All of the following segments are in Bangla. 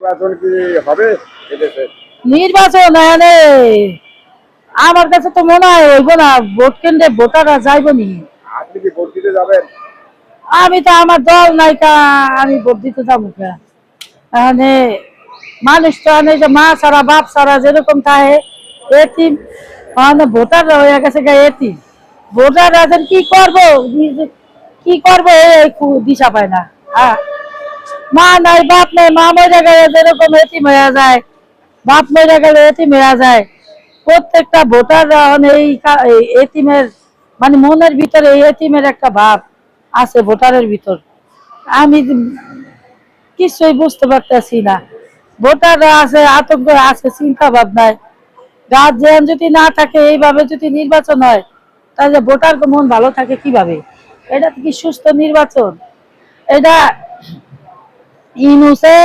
নির্বাচন কি হবে নির্বাচন আমার কাছে তো মনে হয় হইব না ভোট কেন্দ্রে ভোটাররা যাইব নি। আপনি কি ভোট দিতে যাবেন? আমি তো আমার দল নাই আমি ভোট দিতে যাব কে। মানুষ তো যে মা সারা বাপ সারা যেরকম থাকে এতিম ওখানে ভোটার হয়ে গেছে গা এতিম। ভোটার এখন কি করব? কি করব? এই দিশা পায় না। হ্যাঁ। মা নাই, বাপ নাই, মা মরে গেলে যেরকম এতিম হয়ে যায়, বাপ মরে গেলে এতিম হয়ে যায়। প্রত্যেকটা ভোটার এই এতিমের মানে মনের ভিতরে এই এতিমের একটা ভাব আছে ভোটারের ভিতর। আমি কিছুই বুঝতে পারতেছি না। ভোটাররা আছে, আতঙ্ক আছে, চিন্তা ভাবনায়। গার্জিয়ান যদি না থাকে, এইভাবে যদি নির্বাচন হয়, তাহলে ভোটার মন ভালো থাকে কীভাবে? এটা কি সুস্থ নির্বাচন? এটা ইনুসে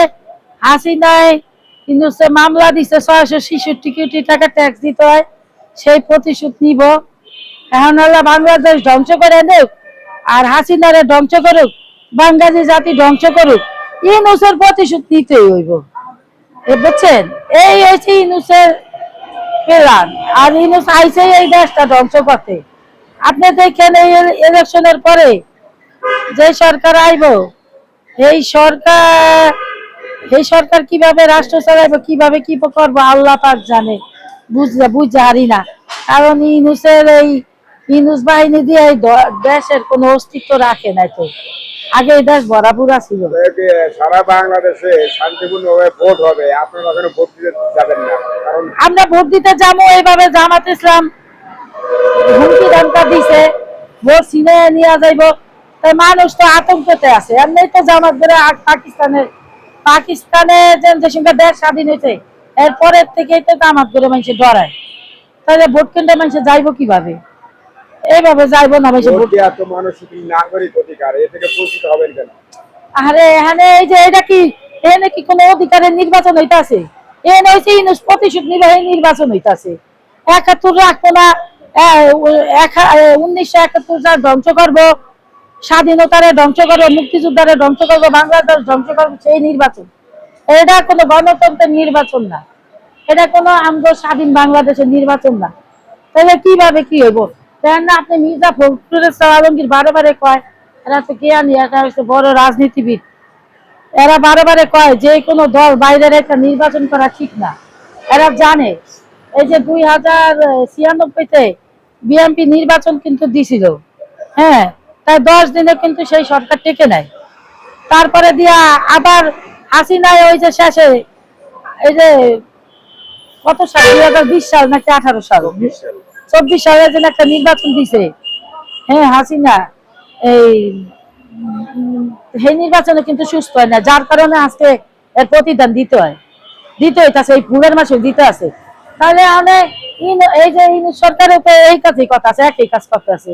হাসিনায় ইনুসে মামলা দিছে, ছয়শো ছেষট্টি কোটি টাকা ট্যাক্স দিতে হয়, সেই প্রতিশোধ নিব। এখন হলো বাংলাদেশ ধ্বংস করে দেখ আর হাসিনারে ধ্বংস করুক বাঙালি জাতি ধ্বংস করুক, ইনুসের প্রতিশোধ নিতেই হইব। এ বুঝছেন? এই হয়েছে ইনুসের প্ল্যান। আর ইনুস আইসে এই দেশটা ধ্বংস করতে। আপনি দেখেন এই ইলেকশনের পরে যে সরকার আইব এই সরকার এই সরকার কীভাবে রাষ্ট্র চালাইবো কীভাবে কি করব আল্লাহ পাক জানে। বুঝতে বুঝতে হারি না। কারণ ইনুসের এই ইনুস বাহিনী দিয়ে এই দেশের কোনো অস্তিত্ব রাখে নাই তো। আগে এই দেশ ভরাপুরা ছিল সারা বাংলাদেশে শান্তিপূর্ণভাবে ভোট হবে। আপনারা ওখানে ভোট দিতে যাবেন না। কারণ আমরা ভোট দিতে যাব এইভাবে জামাত ইসলাম হুমকি দামটা দিছে। ভোট ছিনে নিয়ে যাইব। তাই মানুষ তো আতঙ্কতে আছে। এমনি তো জামাত ধরে পাকিস্তানের পাকিস্তানে যে সঙ্গে দেশ স্বাধীন হয়েছে এরপরের থেকেই তো জামাত মানুষের ডরায়। তাহলে ভোট কেন্দ্রে মানুষ যাইব কীভাবে? এইভাবে যাইব না মানুষ ভোট ভোট দেওয়া তো মানুষ নাগরিক অধিকার এ থেকে বঞ্চিত হবেন কেন? আরে এখানে এই যে এটা কি এখানে কি কোনো অধিকারের নির্বাচন হইতাছে? এখানে ইনুস প্রতিশোধ নির্বাহী নির্বাচন হইতাছে। একাত্তর রাখব না উনিশশো একাত্তর যা ধ্বংস করব স্বাধীনতারে ধ্বংস করব, মুক্তিযোদ্ধারে ধ্বংস করব, বাংলাদেশ ধ্বংস করব, সেই নির্বাচন। এটা কোনো গণতন্ত্রের নির্বাচন না। এটা কোনো আমগো স্বাধীন বাংলাদেশের নির্বাচন না। তাহলে কীভাবে কি হইব? তাই না আপনি মির্জা ফখরুল আলমগীর বারে বারে কয়, এরা তো কে আনি এটা হচ্ছে বড় রাজনীতিবিদ। এরা বারে বারে কয়, যে কোনো দল বাইরের একটা নির্বাচন করা ঠিক না। এরা জানে, এই যে দুই হাজার ছিয়ানব্বইতে বিএনপি নির্বাচন কিন্তু দিছিল। হ্যাঁ তাই দশ দিনে কিন্তু সেই সরকার টেকে নেয় তারপরে দিয়া আবার হাসিনায় ওই যে শেষে এই যে কত সাল? দুই হাজার বিশ সাল নাকি আঠারো সাল? চব্বিশ সালের জন্য একটা নির্বাচন দিছে। হ্যাঁ হাসিনা এই সেই নির্বাচনে কিন্তু সুস্থ হয় না যার কারণে আজকে এর প্রতিদান দিতে হয়। দিতে হইতাছে এই ভুলের মাসে দিতে আছে। তাহলে অনেক এই যে সরকারের উপরে এই কাজই কথা আছে একই কাজ করতেছে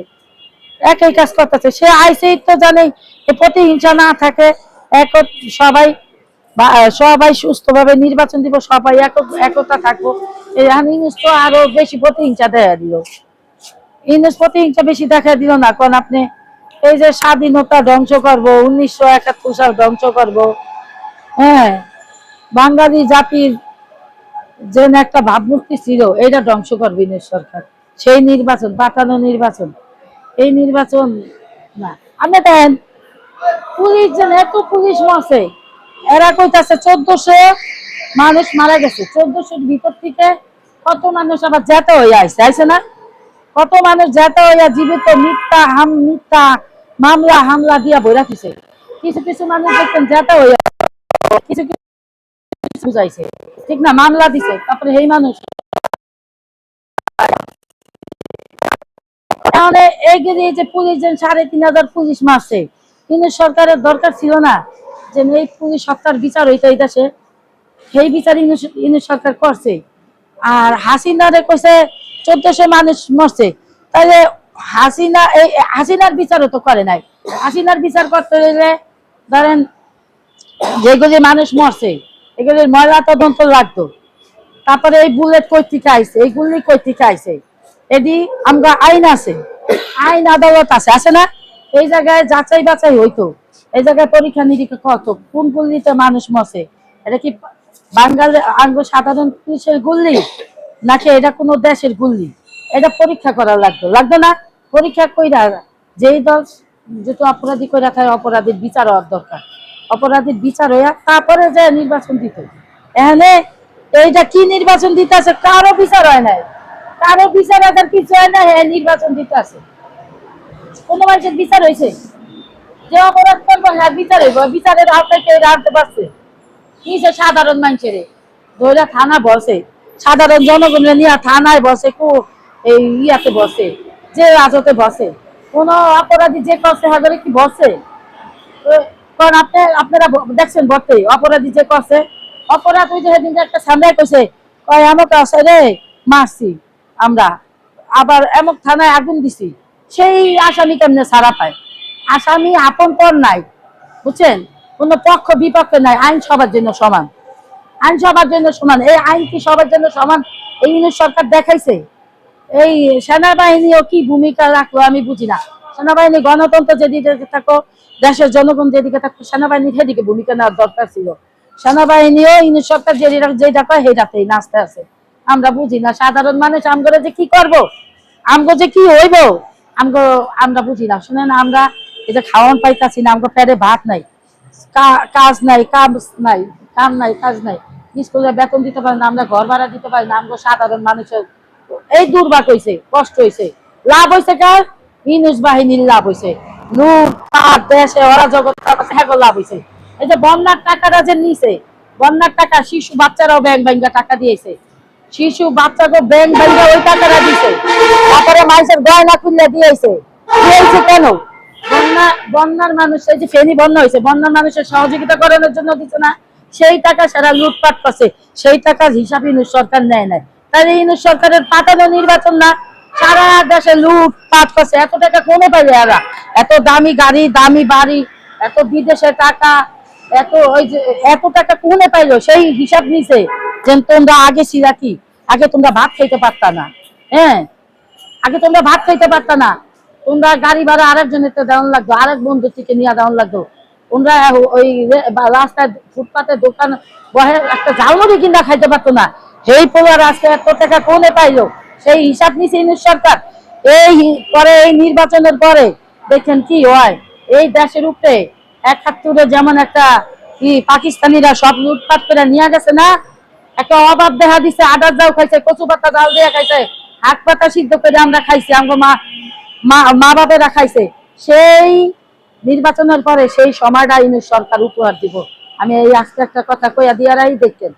একই কাজ করতেছে। সে আইসেই তো জানে প্রতিহিংসা না থাকে এক সবাই সবাই সুস্থভাবে নির্বাচন দিব, সবাই এক- একতা থাকব। ইউনুস তো আরও বেশি প্রতিহিংসা দেখা দিল। ইউনুস প্রতিহিংসা বেশি দেখা দিল না, কারণ আপনি এই যে স্বাধীনতা ধ্বংস করব, উনিশশো একাত্তর সাল ধ্বংস করব হ্যাঁ বাঙালি জাতির যে একটা ভাবমূর্তি ছিল এটা ধ্বংস করবে ইউনুস সরকার। সেই নির্বাচন, পাঠানো নির্বাচন। এই নির্বাচন না। আপনি দেখেন, পুলিশ যেন এত পুলিশ মাসে এরা কইতাছে চোদ্দশো মানুষ মারা গেছে। চোদ্দশোর ভিতর থেকে কত মানুষ আবার যেতে হয়ে আইসে আইসে না? কত মানুষ যেতে হইয়া জীবিত, মিথ্যা হাম, মিথ্যা মামলা, হামলা দিয়া বইরা দিছে কিছু কিছু মানুষ দেখছেন যেতে হইয়া কিছু কিছু বুঝাইছে। ঠিক না? মামলা দিছে, তারপরে সেই মানুষ তাহলে এই যে এই পুলিশ যে সাড়ে তিন হাজার পুলিশ মারছে, কিন্তু সরকারের দরকার ছিল না যে এই পুলিশ সরকার বিচার হইতে হইতাছে। সেই বিচার ইনু সরকার করছে। আর হাসিনারে কইছে চোদ্দশো মানুষ মরছে। তাহলে হাসিনা, এই হাসিনার বিচারও তো করে নাই। হাসিনার বিচার করতে হইলে ধরেন যেগুলি মানুষ মরছে, এগুলির ময়লা তদন্ত লাগতো। তারপরে এই বুলেট কই থেকে আইছে, এই গুলি কই আইছে? এদি আমরা আইন আছে। আইন আদালত আছে। আছে না? এই জায়গায় যাচাই বাছাই হইতো। এই জায়গায় পরীক্ষা নিরীক্ষা কত কোন গুলিতে মানুষ মরছে? এটা কি বাঙ্গাল আঙ্গ সাধারণ পুলিশের গুল্লি? নাকি এটা কোনো দেশের গুল্লি? এটা পরীক্ষা করা লাগতো। লাগতো না? পরীক্ষা কইরা যেই দল যেহেতু অপরাধী করে খায় অপরাধীর বিচার হওয়ার দরকার। অপরাধীর বিচার হইয়া তারপরে যে নির্বাচন দিত। এখানে এইটা কি নির্বাচন দিতে আছে? কারও বিচার হয় নাই। কারও বিচার আসার কিছু হয় না হ্যাঁ নির্বাচন দিতে আছে। কোনো মানুষের বিচার হয়েছে যে অপরাধ করব হ্যাঁ বিচার হইব। বিচারের আওতায় কেউ রাখতে পারছে? কি সাধারণ মানুষের? ধরে থানা বসে। সাধারণ জনগণের নিয়ে থানায় বসে, কো, এই ইয়াতে বসে, যে রাজতে বসে। কোন অপরাধী যে করছে হাজারে কি বসে? কারণ আপনি, আপনারা দেখছেন বটে, অপরাধী যে করছে, অপরাধ ওই যে সেদিন একটা সামনে কইছে, কয়, আমক আছে রে মারছি। আমরা আবার এমক থানায় আগুন দিছি। সেই আসামি কেমনে সারা পায়? আসামি আপন পর নাই, বুঝছেন? কোনো পক্ষ বিপক্ষ নাই, আইন সবার জন্য সমান। আইন সবার জন্য সমান। এই আইন কি সবার জন্য সমান? এই ইউনিট সরকার দেখাইছে। এই সেনাবাহিনীও কি ভূমিকা রাখল আমি বুঝি না। সেনাবাহিনী গণতন্ত্র যেদিকে থাকো, দেশের জনগণ যেদিকে থাকো সেনাবাহিনী সেদিকে ভূমিকা নেওয়ার দরকার ছিল। সেনাবাহিনীও ইউনিট সরকার যে যেটা কয় সেটাতেই নাচতে আছে। আমরা বুঝি না। সাধারণ মানুষ আমগরে যে কি করব? আমগো যে কি হইব? আমগো, আমরা বুঝি না। শুনেন, আমরা এই যে খাওয়ান পাইতাছি না, আমগো পেটে ভাত নাই। কাজ নাই কাজ নাই, কাম নাই, কাজ নাই। স্কুলে বেতন দিতে পারে না, আমরা ঘর ভাড়া দিতে পারি না আমরা সাধারণ মানুষের এই দুর্ভাগ হয়েছে কষ্ট হয়েছে লাভ হয়েছে কার? ইনুস বাহিনীর লাভ হয়েছে লুট পাট দেশে হ্যাঁ লাভ হয়েছে এই যে বন্যার টাকাটা যে নিছে, বন্যার টাকা শিশু বাচ্চারাও ব্যাংক ব্যাংকা টাকা দিয়েছে। শিশু, বাচ্চাকে ব্যাংক ব্যাংকে ওই টাকাটা দিছে। তারপরে মানুষের গয়না খুললে দিয়েছে দিয়েছে কেন? বন্যা, বন্যার মানুষ, এই যে ফেনি বন্যা হয়েছে বন্যার মানুষের সহযোগিতা করানোর জন্য দিচ্ছে না। সেই টাকা সারা লুটপাট করছে। সেই টাকার হিসাব ইনুস সরকার নেয় নাই। তাহলে ইনুস সরকারের পাতানো নির্বাচন না, সারা দেশে লুটপাট করছে। এত টাকা কমে পাইলে এরা? এত দামি গাড়ি, দামি বাড়ি, এত বিদেশে টাকা, এত ওই যে, এত টাকা কোনে পাইলো? সেই হিসাব নিছে। যে তোমরা আগে ছিলা কি? আগে তোমরা ভাত না। হ্যাঁ? আগে তোমরা ভাত না। তোমরা গাড়ি ভাড়া আরেকজনের তো দেওয়ান লাগতো, আরেক থেকে নিয়ে দেওয়ান লাগতো। তোমরা ওই রাস্তায় ফুটপাতে দোকান বহে একটা ঝালমুড়ি কিনা খাইতে পারতো না। সেই পোলার রাস্তায় এত টাকা কোনে পাইলো? সেই হিসাব নিছে সরকার। এই পরে, এই নির্বাচনের পরে, দেখেন কি হয়। এই দেশের উপরে একাত্তরে যেমন একটা কি পাকিস্তানিরা সব লুটপাট করে নিয়ে গেছে না একটা অভাব দেখা দিছে, আদার জাল খাইছে, কচু পাতা জাল দিয়ে খাইছে, হাত পাতা সিদ্ধ করে আমরা খাইছি, আমার মা মা বাবেরা খাইছে। সেই নির্বাচনের পরে সেই সময়টা ইউনিট সরকার উপহার দিব। আমি এই আজকে একটা কথা কইয়া দিয়ারাই দেখতেন